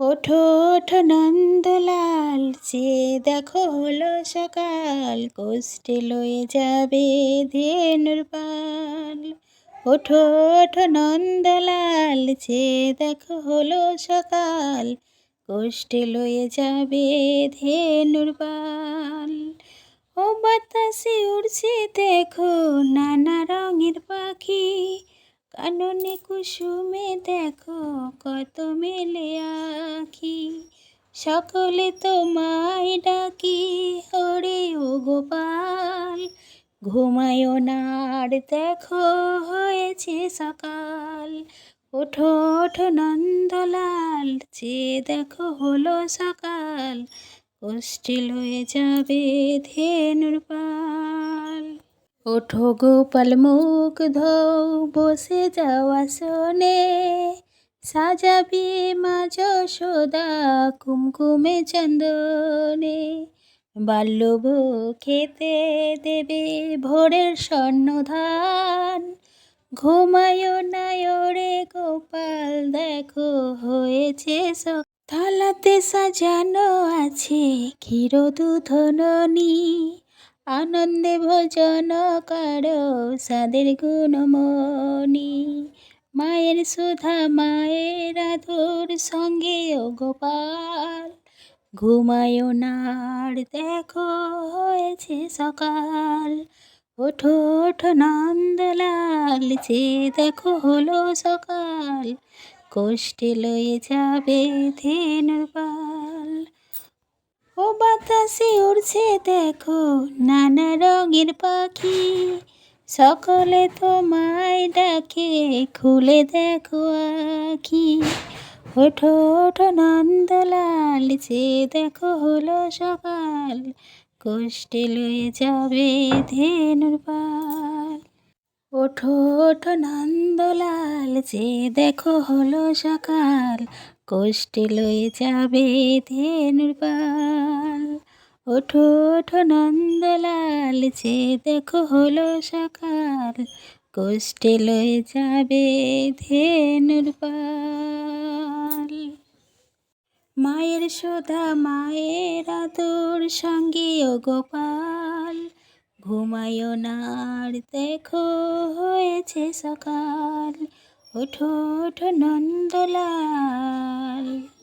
ওঠো ওঠো নন্দলাল যে দেখো হলো সকাল, কোষ্টে লয়ে যাবে ধেনুর পাল। ওঠো ওঠো নন্দলাল যে দেখো হলো সকাল, কোষ্টে লয়ে যাবে ধেনুর পাল। ও বাতাসে উড়ছে দেখো নানা রঙের পাখি কাননে কুসুমে দেখো কত মেলে আখি। সকলে তোমায় ডাকি হরে ও গোপাল। ঘুমায়ও না আর দেখো হয়েছে সকাল। ওঠো ওঠো নন্দলাল, যে দেখো হলো সকাল। কষ্টিল হয়ে যাবে ধেনুর পাল। ওঠো গোপাল মুখ ধৌ বসে যাওয়া শোনে সাজাবি মা যশোদা কুমকুমে চন্দনে। বাল্যব খেতে দেবে ভোরের স্বর্ণধান। ঘুমায়ো না ওরে গোপাল, দেখো হয়েছে থালাতে সাজানো আছে ক্ষীর দুধ ননি আনন্দে ভোজন কারও সাদের গুণমণি। মায়ের সুধা, মায়ের আধুর সঙ্গে ও গোপাল। ঘুমায়ও নার, দেখো হয়েছে সকাল। ওঠো ওঠো নন্দলাল, যে দেখো হলো সকাল। কষ্টে লয়ে যাবে ধেনুর পাল। ও বাতাসে উড়ছে দেখো নানা রঙের পাখি। সকলে তোমায় ডাকে, খুলে দেখো আখি। ওঠো ওঠো নন্দলাল, যে দেখো হলো সকাল, কষ্টে লয়ে যাবে ধেনুর পাল। ওঠো ওঠো নন্দলাল, যে দেখো হলো সকাল, কষ্টে লয়ে যাবে ধেনুর পাল। ওঠো ওঠো নন্দলাল, যে দেখো হলো সকাল। কষ্টে লয়ে যাবে ধেনুর পাল। মায়ের সোধা, মায়ের আদর, সঙ্গে ও গোপাল। ঘুমায়ও না আর দেখো হয়েছে সকাল। ওঠো ওঠো নন্দলাল।